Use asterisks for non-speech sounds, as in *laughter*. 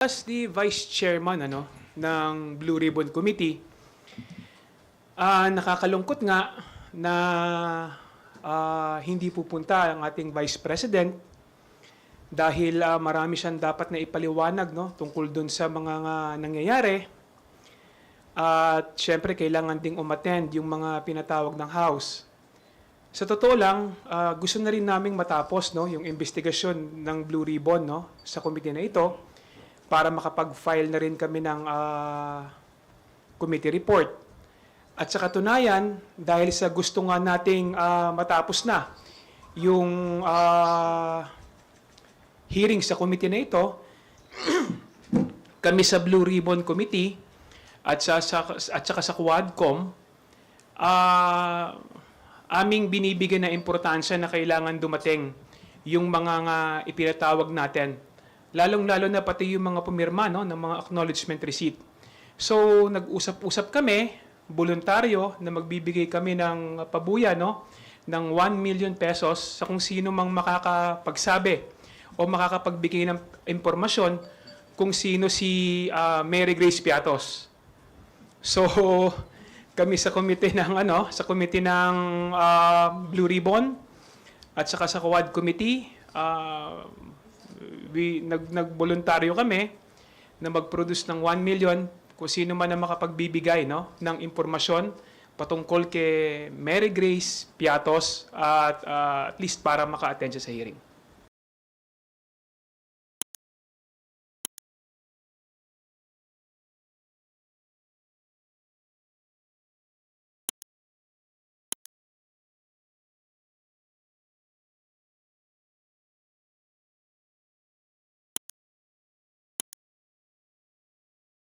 As the Vice Chairman ano, ng Blue Ribbon Committee, ah, nakakalungkot nga na ah, hindi pupunta ang ating Vice President dahil ah, marami siyang dapat na ipaliwanag no, tungkol dun sa mga nga nangyayari. At syempre, kailangan ding umattend yung mga pinatawag ng House. Sa totoo lang, ah, gusto na rin naming matapos no, yung investigasyon ng Blue Ribbon no, sa committee na ito para makapag-file na rin kami ng ah, committee report. At sa katunayan, dahil sa gusto nga nating ah, matapos na yung ah, hearing sa committee na ito, *clears throat* kami sa Blue Ribbon Committee at sa, sa at saka sa Quadcom ah aming binibigyan na importansya na kailangan dumating yung mga nga ipinatawag natin. Lalong-lalo na pati yung mga pumirma no, ng mga acknowledgement receipt. So, nag-usap-usap kami, voluntaryo, na magbibigay kami ng pabuya no, ng 1 million pesos sa kung sino mang makakapagsabi o makakapagbigay ng impormasyon kung sino si ah, Mary Grace Piatos. So, *laughs* kami sa komite ng ano, sa komite ng ah, Blue Ribbon at saka sa Quad Committee, ah, we nag nagboluntaryo kami na mag-produce ng 1 million kung sino man ang makapagbibigay no ng impormasyon patungkol kay Mary Grace Piatos at ah, at least para maka-attend siya sa hearing.